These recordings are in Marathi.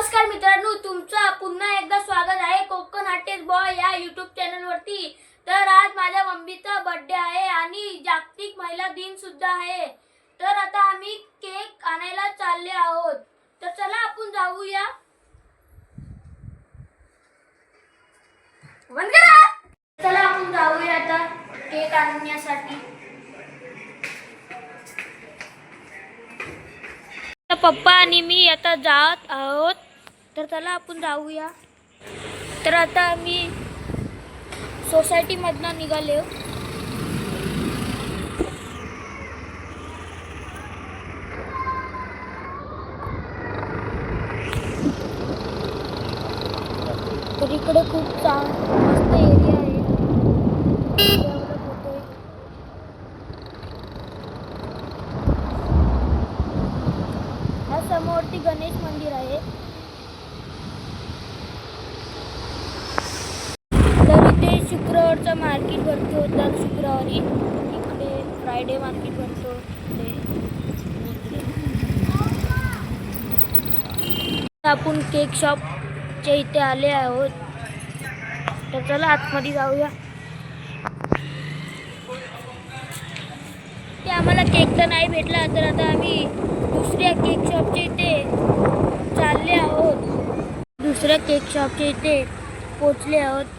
नमस्कार मित्रांनो तुमचं पुन्हा एकदा स्वागत आहे कोकण आर्टिस्ट बॉय या युट्यूब चॅनलवरती तर आज माझ्या मम्मीचा बर्थडे आहे आणि जागतिक महिला दिन सुद्धा आहे. तर आता आम्ही केक आणायला चालले आहोत. तर चला आपण जाऊया. चला आपण जाऊया आता केक आणण्यासाठी. पप्पा आणि मी आता जात आहोत. तर चला आपण जाऊया. तर आता आम्ही सोसायटीमधनं निघाले. तर इकडे खूप चांग मस्त एरिया आहे. डेव्हलप होतोय गणेश मंदिर आहे तर इथे रोडचं मार्केट भरतो दर शुक्रवारी. इकडे फ्रायडे मार्केट भरतो. ते आपण केक शॉपच्या इथे आले आहोत. तर चला आतमध्ये जाऊया. ते आम्हाला केक तर नाही भेटला तर आता आम्ही दुसऱ्या केक शॉपच्या इथे चालले आहोत. दुसऱ्या केक शॉपच्या इथे पोचले आहोत.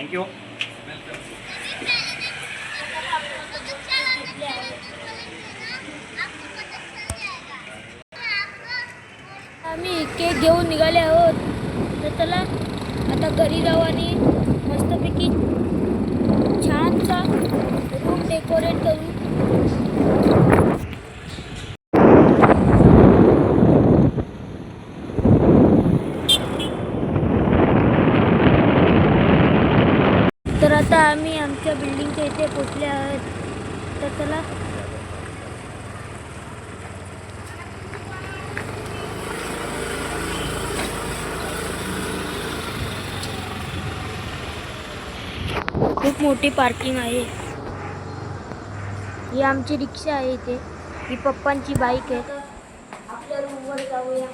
थँक्यू आम्ही केक घेऊन निघाले आहोत. तर चला आता घरी जाऊ आणि मस्तपैकी छानसा रूम डेकोरेट करू तर आता आम्ही आमच्या बिल्डिंगच्या इथे पोचले आहोत. तर चला. खूप मोठी पार्किंग आहे. ही आमची रिक्षा आहे इथे. ही पप्पांची बाईक आहे. आपल्या रूमवर जाऊया.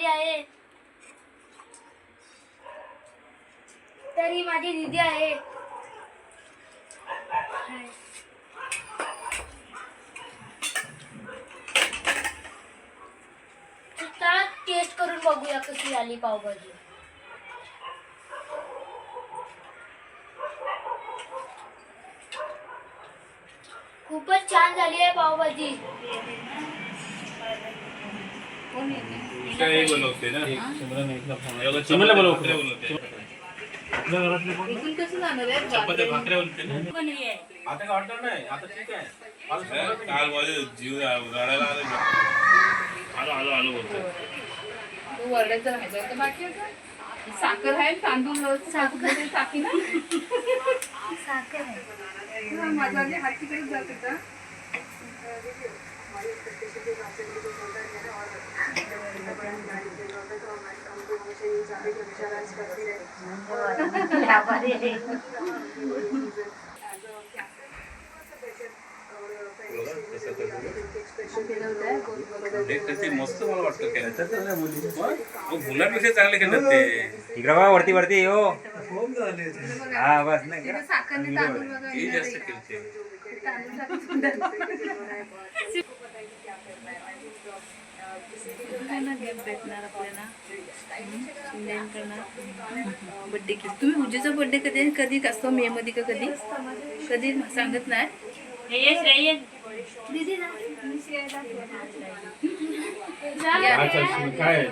पावभाजी आहे. तर ही माझी दिदी आहे. टेस्ट करून बघूया कशी आली पावभाजी. खूपच छान झाली आहे पावभाजी. काय बनवते ना? चिमणला बोलव. चपात्या भाकऱ्या बनते ना? आता काय वाटणार नाही? आता ठीक आहे. काल माझे जीव रडायला आले. आलो आलो आलो बोलतो तू वरड्याचं राहायचं. होतं बाकी होतं. साखर आहे तांदूळ साखर टाकी ना? हा, माझा आधी हात तिकडेच जात होता. मस्त मला वाटतं मुलांपेक्षा चांगले खेळतात ते. इकडं वरती वरती हो हा बस. नाही हे जास्त खेळते तांदूळ भेटणार आपल्याला? Birthday cake. तुम्ही कभी बड्डे कधी कधी असतो मे मधी का कधी? कधी सांगत नाही. काय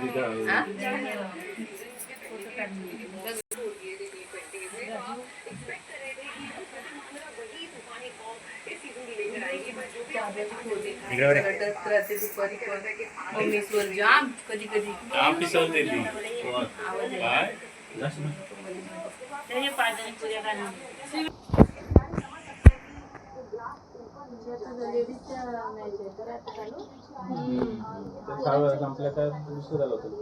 राहते दुपारी. मम्मी स्वर जाम कधी कधी. काय? होतं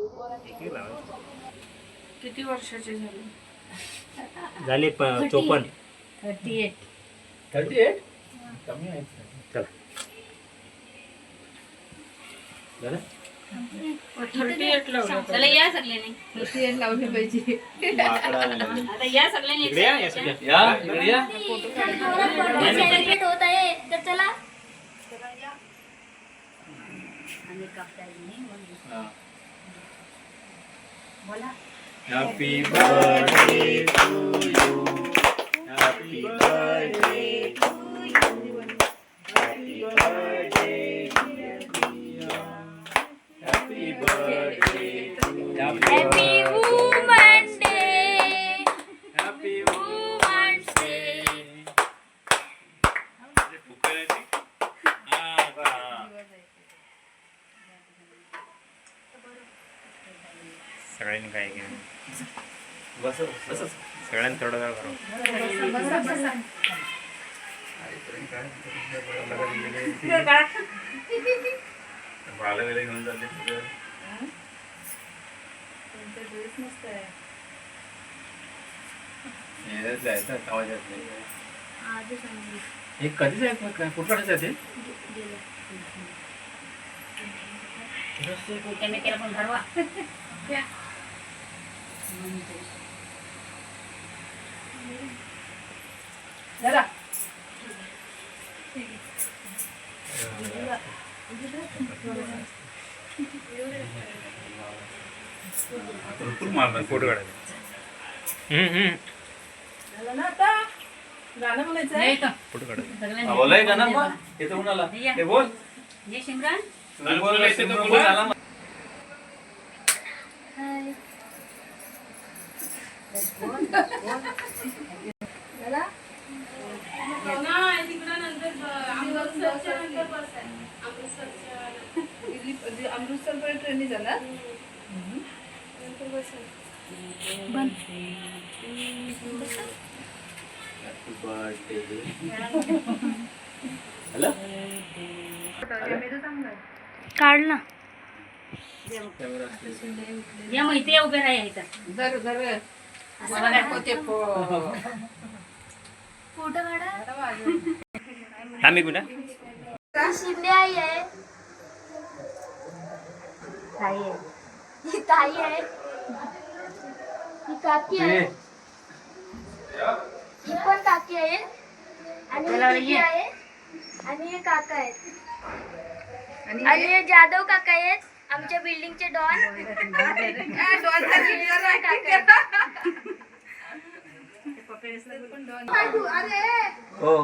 किती वर्षाचे झाले? झाले चोपन्न. थर्टी एट थर्टी एट कमी आहे झालं? थर्टी एट चला या सगळ्यांनी. किती एक लावले पाहिजे. आता या सगळ्यांनी इकडे या, या सगळ्या. या इकडे या. सेलिब्रेट होत आहे. तर चला. हॅपी बर्थडे टू यू सगळ्यांनी काय केलं? बस बस सगळ्यांनी थोडं वेळ करू घेऊन तुझं हे कधीच आहेत मग काय? कुठं आहे ते? जरा. भरपूर मारला फोटो ना आता? गाणं म्हणायचं आहे फोटो काढायचा बोलाय का ना मग? येतो कुणाला? ते बोल. येते तर बोला. अमृतसर पर्यंत ट्रेनने जाणार काढ ना या माहिती उभे राहायचं मला नको ते फोटो काढा शिंदे आई आहे ताई आहे ही ताई आहे ही काकी आहे ही पण काकी आहे आणि ही दीदी आहे आणि हे काका आहेत आणि हे जाधव काका आहेत आमच्या बिल्डिंगचे डॉन डॉन काका हो.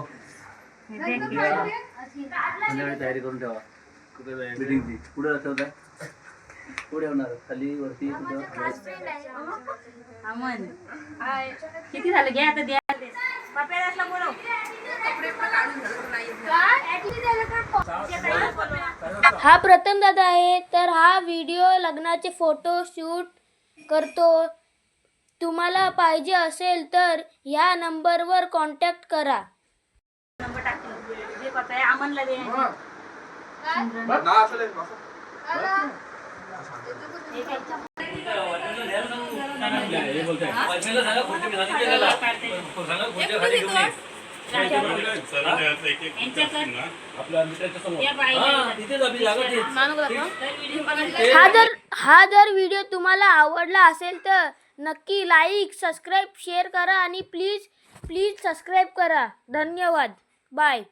संध्याकाळी तयारी करून ठेवा. मिटिंगची पुढे काय पुढे होणार. खाली वरती हा कुठं अमन. किती झालं? घ्या आता द्या पप्याला असला बोलव. हा प्रथम दादा आहे. तर हा व्हिडिओ लग्नाचे फोटो शूट करतो. तुम्हाला पाहिजे असेल तर ह्या नंबरवर कॉन्टॅक्ट करा नंबर टाकले दे अमनला दे हे ये. हा. हा जर हा जर व्हिडिओ तुम्हाला आवडला असेल तर नक्की लाईक सबस्क्राईब शेअर करा आणि प्लीज प्लीज सबस्क्राईब करा. धन्यवाद. बाय.